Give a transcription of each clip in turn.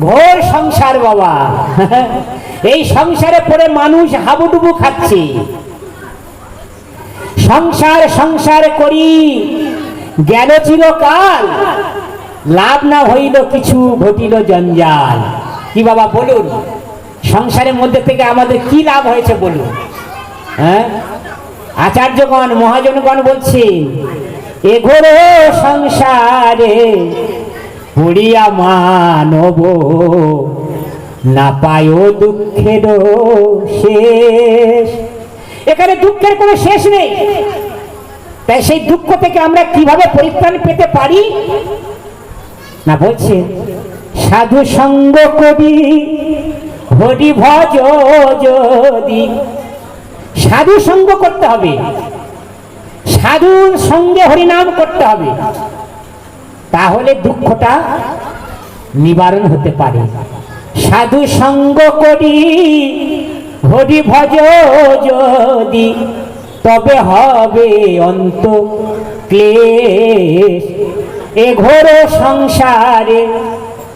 ঘোর সংসার বাবা। এই সংসারে পড়ে মানুষ হাবুডুবু খাচ্ছে। সংসার সংসার করি, গেল চিরকাল, লাভ না হইল কিছু, ঘটিল জঞ্জাল। কি বাবা, বলুন, সংসারের মধ্যে থেকে আমাদের কি লাভ হয়েছে বলুন? হ্যাঁ? আচার্যগণ, মহাজনগণ বলছেন এঘোর সংসারে পড়িয়া মানব, না পায় দুঃখের শেষ। এখানে দুঃখের কোনো শেষ নেই। তাই সেই দুঃখ থেকে আমরা কীভাবে পরিত্রাণ পেতে পারি? না বলছে, সাধু সঙ্গ কবি, হরি ভজ যদি। সাধু সঙ্গ করতে হবে। সাধুর সঙ্গে হরিনাম করতে হবে। তাহলে দুঃখটা নিবারণ হতে পারে। সাধু সঙ্গ করি হরি ভজ যদি, তবে হবে অন্ত ক্লেশ। এ ঘোর সংসারে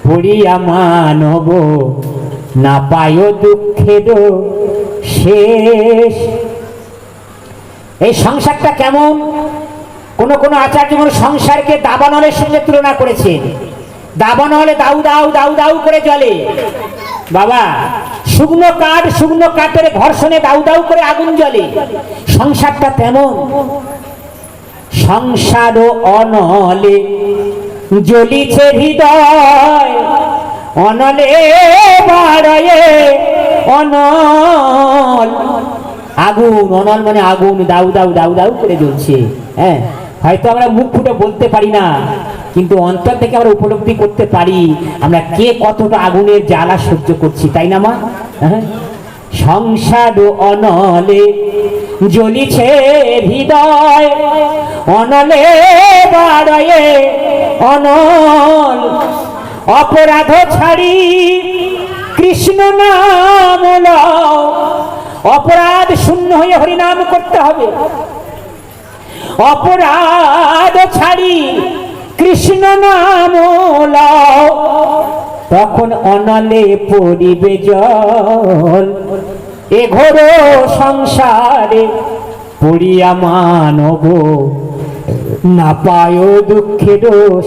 পড়িয়া মানব, না পায় দুঃখের শেষ। এই সংসারটা কেমন? কোন কোন আচার্য সংসারকে দাবানলের সঙ্গে তুলনা করেছেন দাবানলে দাউ দাউ দাউ দাউ করে জ্বলে। বাবা, শুকনো কাঠ, শুকনো কাঠের ঘর্ষণে দাউ দাউ করে আগুন জ্বলে। সংসারটা তেমন। সংসার অনলে জ্বলিছে হৃদয়। অনলে বাড়ায়ে অনল। আগুন, অনল মানে আগুন, দাউ দাউ দাউ দাউ করে জ্বলছে। হ্যাঁ? হয়তো আমরা মুখ ফুটে বলতে পারি না, কিন্তু অন্তর থেকে আমরা উপলব্ধি করতে পারি আমরা কে কতটা আগুনের জ্বালা সহ্য করছি, তাই না মা? হ্যাঁ? সংসার অনলে জ্বলিছে হৃদয়, অনলে বাড়ায়ে অনল অপরাধ ছাড়ি, কৃষ্ণ নাম অপরাধ শূন্য হয়ে হরিনাম করতে হবে। অপরাধ ছাড়ি কৃষ্ণ নাম। তখন অনলে পড়িবে জল। এ ঘোর সংসারে পড়িয়া মানব না পায় দুঃখের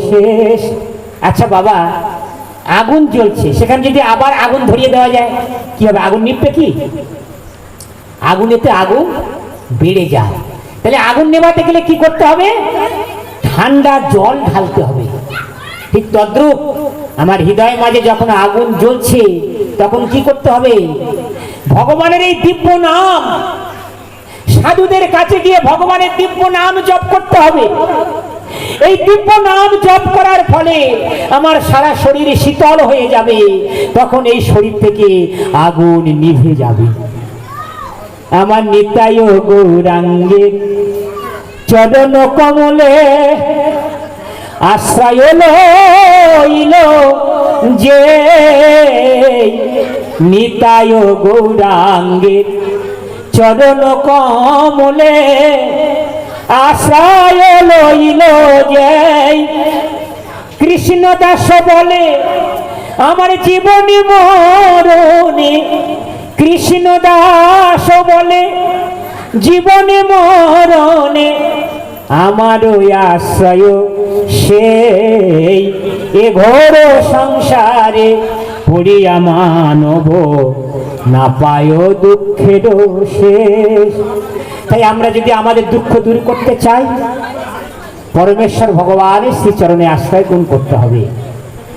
শেষ। আচ্ছা বাবা, আগুন জ্বলছে, সেখানে যদি আবার আগুন ধরিয়ে দেওয়া যায়, কি হবে? আগুন নিপবে কি? আগুনেতে আগুন বেড়ে যায়। তাহলে আগুন নেভাতে গেলে কি করতে হবে? ঠান্ডা জল ঢালতে হবে। ঠিক তদ্রুপ আমার হৃদয় মাঝে যখন আগুন জ্বলছে, তখন কি করতে হবে? ভগবানের এই দিব্য নাম, সাধুদের কাছে গিয়ে ভগবানের দিব্য নাম জপ করতে হবে। এই দিব্য নাম জপ করার ফলে আমার সারা শরীর শীতল হয়ে যাবে। তখন এই শরীর থেকে আগুন নিভে যাবে। আমার নিতাই গৌরাঙ্গে। চরণ কমলে আশ্রয় লইল যে নিতায় গৌরাঙ্গের চরণ কমলে আশ্রয় লইল যে কৃষ্ণ দাস বলে, আমার জীবনী মরণে কৃষ্ণ দাস বলে, জীবনে মরণে আমার আশ্রয় সেই। এ ঘোর সংসারে পড়িয়া মানব না পায় দুঃখের শেষ। তাই আমরা যদি আমাদের দুঃখ দূর করতে চাই, পরমেশ্বর ভগবানের শ্রীচরণে আশ্রয় গুণ করতে হবে।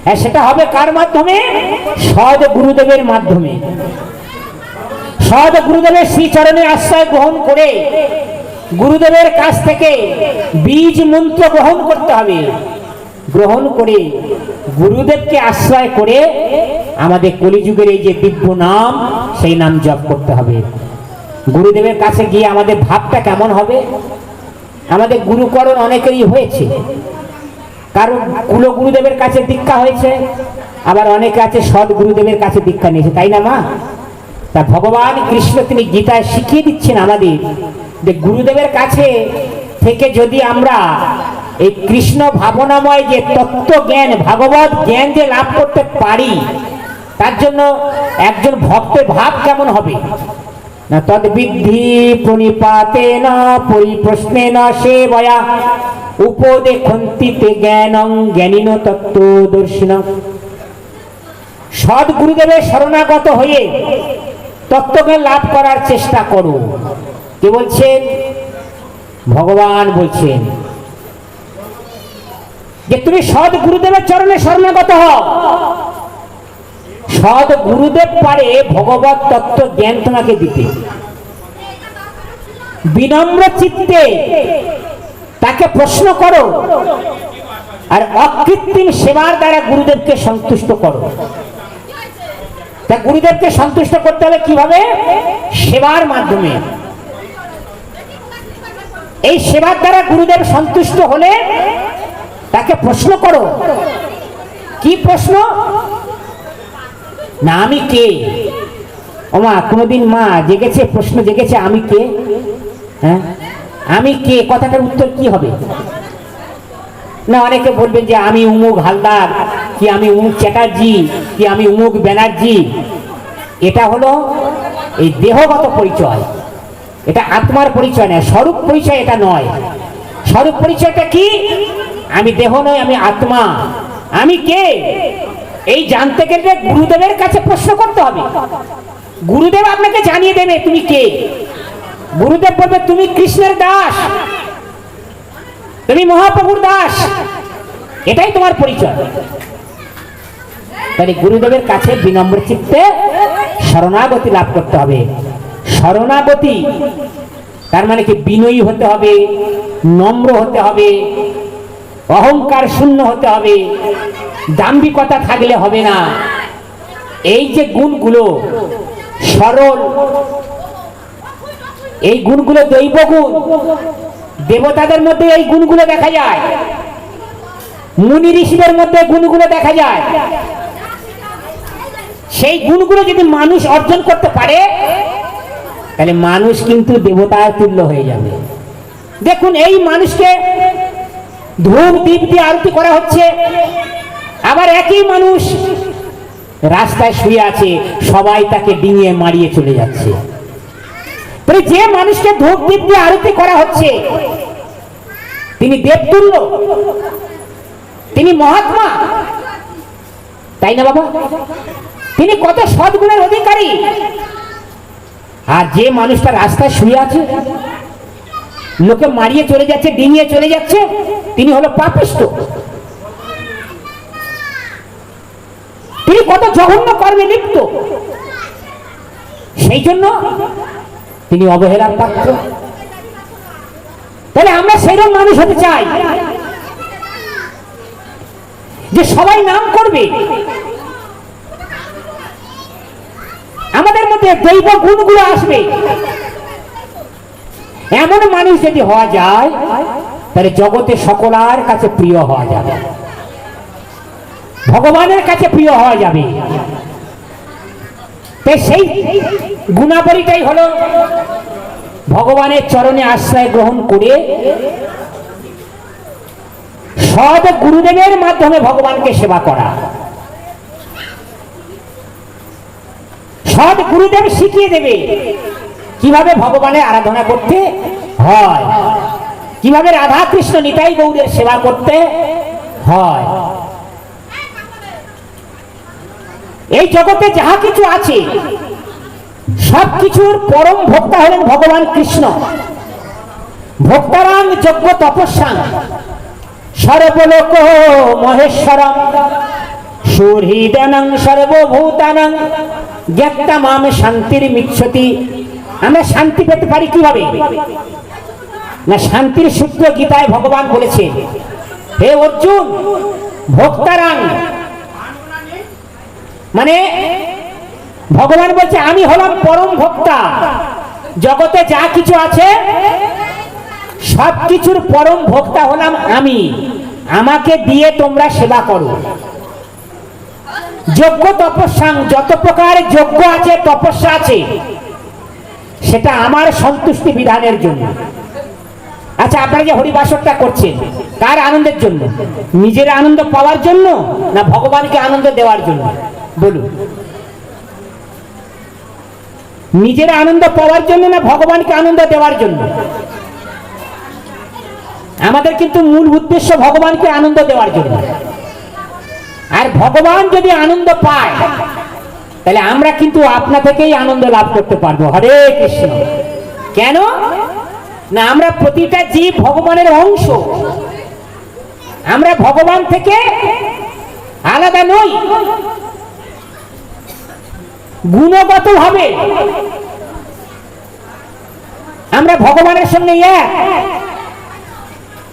হ্যাঁ সেটা হবে কার মাধ্যমে? সদ গুরুদেবের মাধ্যমে। সদ গুরুদেবের শ্রীচরণে আশ্রয় গ্রহণ করে গুরুদেবের কাছ থেকে বীজ মন্ত্র গ্রহণ করতে হবে। গ্রহণ করে গুরুদেবকে আশ্রয় করে আমাদের কলিযুগের এই যে দিব্য নাম, সেই নাম জপ করতে হবে। গুরুদেবের কাছে গিয়ে আমাদের ভাবটা কেমন হবে? আমাদের গুরুকরণ অনেকেরই হয়েছে। কারণ কুল গুরুদেবের কাছে দীক্ষা হয়েছে, আবার অনেকে আছে সৎ গুরুদেবের কাছে দীক্ষা নিয়েছে। তাই না, মা? তা ভগবান কৃষ্ণ তিনি গীতায় শিখিয়ে দিচ্ছেন আমাদের যে গুরুদেবের কাছে থেকে যদি আমরা এই কৃষ্ণ ভাবনাময় যে তত্ত্ব জ্ঞান ভাগবত জ্ঞান যে লাভ করতে পারি, তার জন্য একজন ভক্তের ভাব কেমন হবে? না তদ্বিদ্ধি প্রণিপাতে না, পরিপ্রশ্নে না, সেবয়া। উপদেখন্তিতে জ্ঞানং জ্ঞানীন তত্ত্ব দর্শিন সৎ গুরুদেবের শরণাগত হয়ে তত্ত্বজ্ঞান লাভ করার চেষ্টা করো কে বলছেন? ভগবান বলছেন যে তুমি সৎ গুরুদেবের চরণে শরণাগত হও। সৎ গুরুদেব পারে ভগবত তত্ত্ব জ্ঞান তোমাকে দিতে। বিনম্র চিত্তে তাকে প্রশ্ন করো আর অকৃত্রিম সেবার দ্বারা গুরুদেবকে সন্তুষ্ট করো। তা গুরুদেবকে সন্তুষ্ট করতে হবে কীভাবে? সেবার মাধ্যমে। এই সেবার দ্বারা গুরুদেব সন্তুষ্ট হলে তাকে প্রশ্ন করো। কি প্রশ্ন? না, আমি কে? ওমা কোনোদিন মা জেগেছে, প্রশ্ন জেগেছে, আমি কে? হ্যাঁ? আমি কে? কথাটার উত্তর কি হবে? না, অনেকে বলবেন যে আমি উমুক হালদার। কি আমি উমুক চ্যাটার্জি কি আমি উমুক ব্যানার্জি, এটা হলো এই দেহগত পরিচয়। এটা আত্মার পরিচয় নয়, স্বরূপ পরিচয় এটা নয়। স্বরূপ পরিচয়টা কি? আমি দেহ নয়, আমি আত্মা। আমি কে? এই জানতে গেলে গুরুদেবের কাছে প্রশ্ন করতে হবে। গুরুদেব আপনাকে জানিয়ে দেবে, তুমি কে? গুরুদেব বলবে, তুমি কৃষ্ণের দাস। তুমি মহাপ্রভুর দাস। এটাই তোমার পরিচয়। তাহলে গুরুদেবের কাছে বিনম্র চিত্তে শরণাগতি লাভ করতে হবে। শরণাগতি, তার মানে কি বিনয়ী হতে হবে, নম্র হতে হবে, অহংকার শূন্য হতে হবে, দাম্ভিকতা থাকলে হবে না। এই যে গুণগুলো, সরল, এই গুণগুলো দৈব গুণ, দেবতাদের মধ্যে এই গুণগুলো দেখা যায়, মুনি ঋষিদের মধ্যে গুণগুলো দেখা যায়। সেই গুণগুলো যদি মানুষ অর্জন করতে পারে, তাহলে মানুষ কিন্তু দেবতার তুল্য হয়ে যাবে। দেখুন, এই মানুষকে ধূপ দ্বীপ দিয়ে আরতি করা হচ্ছে। আবার একই মানুষ রাস্তায় শুয়ে আছে, সবাই তাকে ডিঙিয়ে মারিয়ে চলে যাচ্ছে। যে মানুষকে ধূপ দ্বীপ দিয়ে আরতি করা হচ্ছে, তিনি দেবতুল্য, তিনি মহাত্মা। তাই না বাবা? তিনি কত সদ্গুণের অধিকারী? আর যে মানুষটা রাস্তায় শুয়ে আছে, লোকে মারিয়ে চলে যাচ্ছে, ডিঙিয়ে চলে যাচ্ছে, তিনি হলো পাপিষ্ট। তিনি কত জঘন্য কর্মে লিপ্ত। সেই জন্য তিনি অবহেলার পাত্র। তাহলে আমরা সেরকম মানুষ হতে চাই, যে সবাই নাম করবে। আমাদের মধ্যে দৈব গুণগুলো আসবে। এমন মানুষ যদি হওয়া যায়, তাহলে জগতে সকলার কাছে প্রিয় হওয়া যাবে। ভগবানের কাছে প্রিয় হওয়া যাবে। সেই গুণাবলীটাই হলো ভগবানের চরণে আশ্রয় গ্রহণ করে সদ গুরুদেবের মাধ্যমে ভগবানকে সেবা করা। সৎ গুরুদেব শিখিয়ে দেবে। কীভাবে ভগবানের আরাধনা করতে হয়? কীভাবে রাধা কৃষ্ণ নিতাই গৌরের সেবা করতে হয়? এই জগতে যাহা কিছু আছে, সব কিছুর পরম ভোক্তা হলেন ভগবান কৃষ্ণ। ভোক্তারাং যজ্ঞ তপস্যাং। সর্বলোক মহেশ্বরম। সুহৃদনং সর্বভূতানং। জ্ঞাতা মাম শান্তির মিচ্ছতি, আমরা শান্তি পেতে পারি কীভাবে? না, শান্তির সূত্র গীতায় ভগবান বলেছে, হে অর্জুন, ভোক্তারাং। মানে ভগবান বলছে, আমি হলাম পরম ভোক্তা। জগতে যা কিছু আছে সব কিছুর পরম ভোক্তা হলাম আমি। আমাকে দিয়ে তোমরা সেবা করো। যোগ্য তপস্যাং, যত প্রকার যোগ্য আছে, তপস্যা আছে, সেটা আমার সন্তুষ্টি বিধানের জন্য। আচ্ছা আপনারা যে হরিবাসরটা করছেন, কার আনন্দের জন্য? নিজের আনন্দ পাওয়ার জন্য না ভগবানকে আনন্দ দেওয়ার জন্য? বলুন। নিজের আনন্দ পাওয়ার জন্য না ভগবানকে আনন্দ দেওয়ার জন্য? আমাদের কিন্তু মূল উদ্দেশ্য ভগবানকে আনন্দ দেওয়ার জন্য। আর ভগবান যদি আনন্দ পায়, তাহলে আমরা কিন্তু আপনা থেকেই আনন্দ লাভ করতে পারব। হরে কৃষ্ণ। কেন? না, আমরা প্রতিটা জীব ভগবানের অংশ। আমরা ভগবান থেকে আলাদা নই। গুণগত ভাবে আমরা ভগবানের সঙ্গে এক।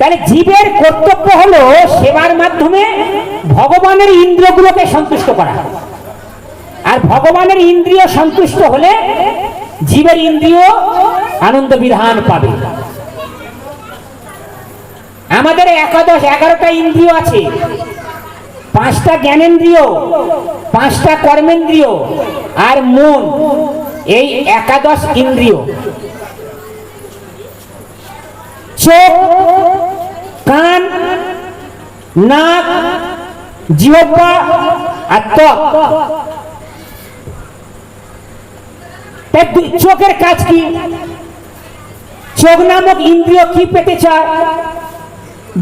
তাহলে জীবের কর্তব্য হলো সেবার মাধ্যমে ভগবানের ইন্দ্রিয়গুলোকে সন্তুষ্ট করা। আর ভগবানের ইন্দ্রিয় সন্তুষ্ট হলে জীবের ইন্দ্রিয় আনন্দ বিধান পাবে। আমাদের একাদশ এগারোটা ইন্দ্রিয় আছে। পাঁচটা জ্ঞানেন্দ্রিয়, পাঁচটা কর্মেন্দ্রিয় আর মন, এই একাদশ ইন্দ্রিয়। চোখ কান, নাক, জিহ্বা আর ত্বক। চোখের কাজ কি? চোখ নামক ইন্দ্রিয় কি পেতে চায়?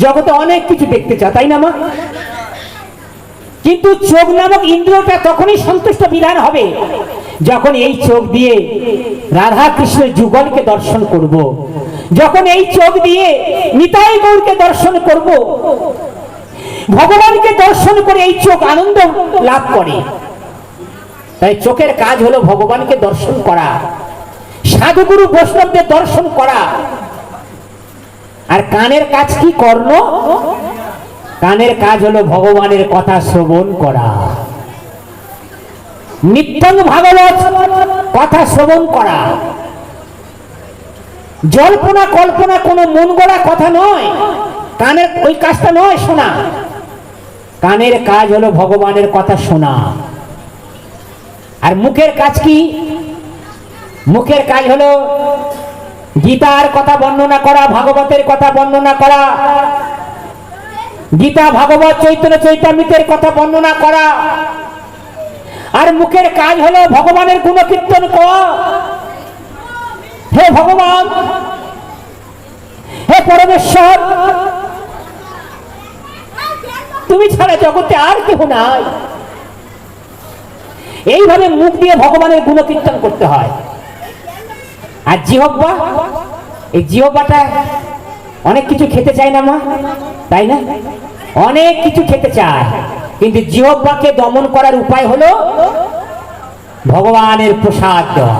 জগতে অনেক কিছু দেখতে চায়, তাই না, মা? কিন্তু চোখ নামক ইন্দ্রিয়টা তখনই সন্তুষ্ট বিধান হবে যখন এই চোখ দিয়ে রাধা কৃষ্ণের যুগলকে দর্শন করব। যখন এই চোখ দিয়ে নিতাই গৌরকে দর্শন করব। ভগবানকে দর্শন করে এই চোখ আনন্দ লাভ করে। তাই চোখের কাজ হলো ভগবানকে দর্শন করা, সাধুগুরু বৈষ্ণবদের দর্শন করা। আর কানের কাজ কি কর্ণ? কানের কাজ হলো ভগবানের কথা শ্রবণ করা। নিত্যং ভাগবত কথা শ্রবণ করা। জল্পনা কল্পনা কোনো মন গড়া কথা নয়। কানের ওই কাজটা নয়, শোনা। কানের কাজ হলো ভগবানের কথা শোনা। আর মুখের কাজ কি? মুখের কাজ হলো গীতার কথা বর্ণনা করা, ভাগবতের কথা বর্ণনা করা, গীতা, ভাগবত, চৈতন্য, চৈতামৃতের কথা বর্ণনা করা। আর মুখের কাজ হলো ভগবানের গুণকীর্তন করা। হে ভগবান, হে পরমেশ্বর, তুমি ছাড়া জগতে আর কেউ নাই। এইভাবে মুখ দিয়ে ভগবানের গুণকীর্তন করতে হয়। আর জিহব্বা, এই জিহব্বাটা অনেক কিছু খেতে চায় না মা, তাই না? অনেক কিছু খেতে চায়। কিন্তু জিহব্বাকে দমন করার উপায় হলো ভগবানের প্রসাদ দেওয়া।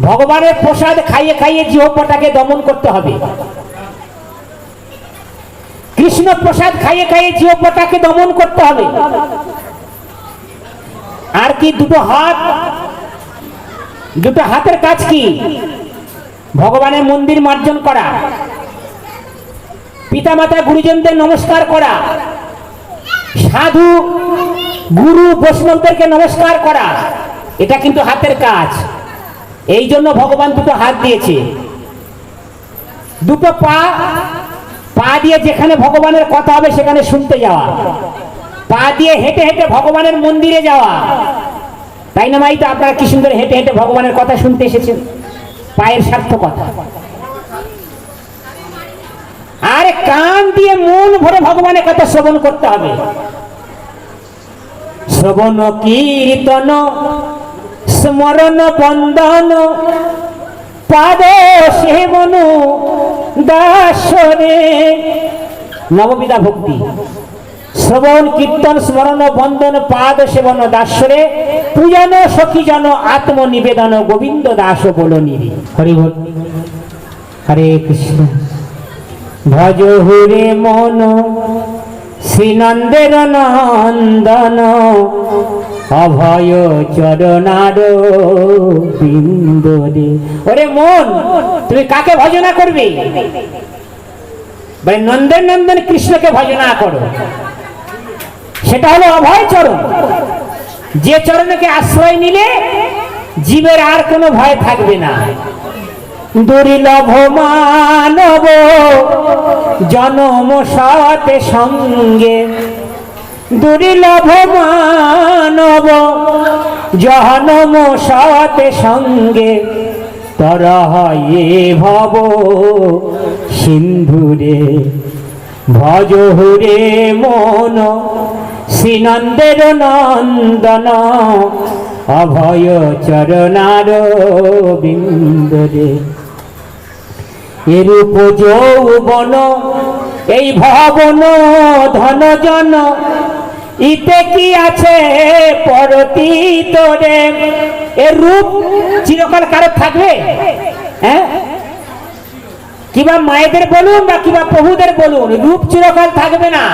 ভগবানের প্রসাদ খাইয়ে খাইয়ে জিহব্বাটাকে দমন করতে হবে। কৃষ্ণ প্রসাদ খাইয়ে খাইয়ে জিহব্বাটাকে দমন করতে হবে। আর কি, দুটো হাত? দুটো হাতের কাজ কি? ভগবানের মন্দির মার্জন করা। পিতামাতা গুরুজনদের নমস্কার করা। সাধু গুরু বৈষ্ণবদেরকে নমস্কার করা। এটা কিন্তু হাতের কাজ। এই জন্য ভগবান দুটো হাত দিয়েছে। দুটো পা পা দিয়ে যেখানে ভগবানের কথা হবে সেখানে শুনতে যাওয়া। পা দিয়ে হেঁটে হেঁটে ভগবানের মন্দিরে যাওয়া। তাই না মাই তো আপনারা কি সুন্দর হেঁটে হেঁটে ভগবানের কথা শুনতে এসেছেন? পায়ের সার্থকতা আরে কান দিয়ে মন ভরে ভগবানের কথা শ্রবণ করতে হবে। শ্রবণ কীর্তন স্মরণ বন্দন। পাদ সেবন দাসরে নববিধা ভক্তি। শ্রবণ, কীর্তন, স্মরণ, বন্দন, পাদ সেবন দাসরে। পূজন, সখীজন, আত্মনিবেদন, গোবিন্দ দাস বলো নিরি হরি। হরে কৃষ্ণ। ভজ হুরে মন। শ্রীনন্দের নন্দন, অভয় চরণার বিন্দরে। ওরে মন, তুমি কাকে ভজনা করবে? বলে নন্দন নন্দন কৃষ্ণকে ভজনা করো। সেটা হলো অভয় চরণ। যে চরণকে আশ্রয় নিলে জীবের আর কোনো ভয় থাকবে না। দুর্লভ মানব জনম সাথে সঙ্গে। দুর্লভ মানব জনম সাথে সঙ্গে। তরা ভব সিন্ধুরে ভজ হুরে মন শ্রীনন্দের নন্দন, অভয় চরণার বিন্দরে এরূপ যৌবন এই ভবন ধন জন, ইতে কি আছে পরতীতরে এর রূপ চিরকাল কারও থাকবে? হ্যাঁ? কিবা মায়েদের বলুন বা কিবা প্রভুদের বলুন, রূপ চিরকাল থাকবে না।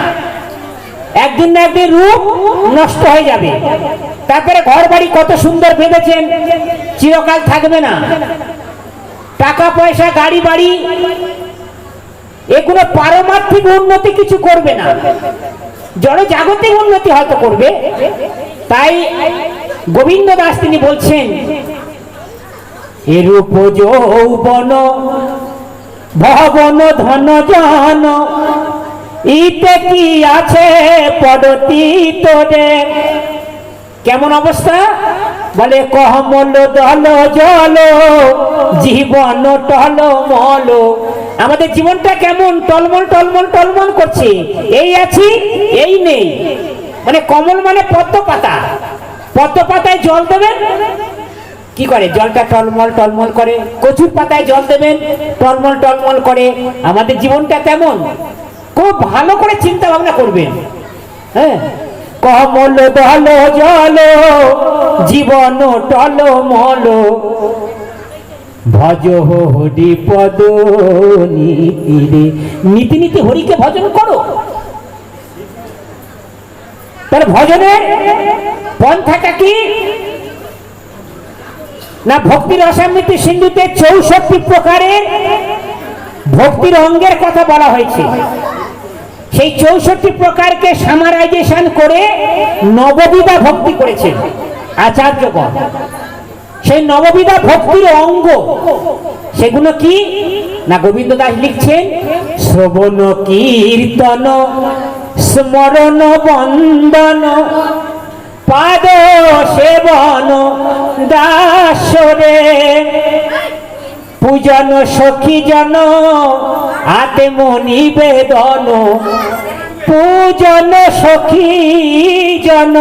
একদিন না একদিন রূপ নষ্ট হয়ে যাবে। তারপরে ঘর বাড়ি কত সুন্দর ভেবেছেন চিরকাল থাকবে না। টাকা পয়সা গাড়ি বাড়ি এগুলো পারমার্থিক উন্নতি কিছু করবে না। জড় জাগতিক উন্নতি হয়তো করবে। তাই গোবিন্দ দাস তিনি বলছেন, এরূপ যৌবন, ভবন, ধন, জন, ইতে কি আছে পদতি তোরে কেমন অবস্থা? বলে, কহমল দল, জল, জীবন টল, মল। আমাদের জীবনটা কেমন? টলমল টলমল টলমল করছে। এই আছি, এই নেই। মানে কমল মানে পদ্ম পাতা পদ্ম পাতায় জল দেবেন? কি করে? জলটা টলমল টলমল করে। কচুর পাতায় জল দেবেন? টলমল টলমল করে। আমাদের জীবনটা তেমন খুব ভালো করে চিন্তা ভাবনা করবেন। হ্যাঁ? কমল দল জল, জীবন টল মল। ভজ হরি পদ নীতি নীতি নীতি হরিকে ভজন করো। তাহলে ভজনের পন্থাটা কি? না ভক্তির অসামৃতি সিন্ধুতে চৌষট্টি প্রকারের ভক্তির অঙ্গের কথা বলা হয়েছে। সেই চৌষট্টি প্রকারকে সামারাইজেশন করে নববিধা ভক্তি করেছেন। আচার্যগণ সেই নববিধা ভক্তির অঙ্গ, সেগুলো কি? না গোবিন্দ দাস লিখছেন, শ্রবণ, কীর্তন, স্মরণ, বন্দন, পাদ সেবন, দাসরে পূজন সখী জন আত্ম নিবেদন পূজন সখী জন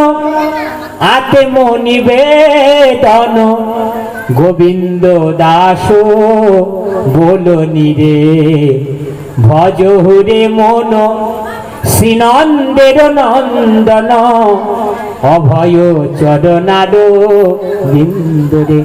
আত্ম নিবেদন গোবিন্দ দাস বলনি রে, ভজ হুরে মন। শ্রীনন্দের নন্দন, অভয় চরণার বিন্দরে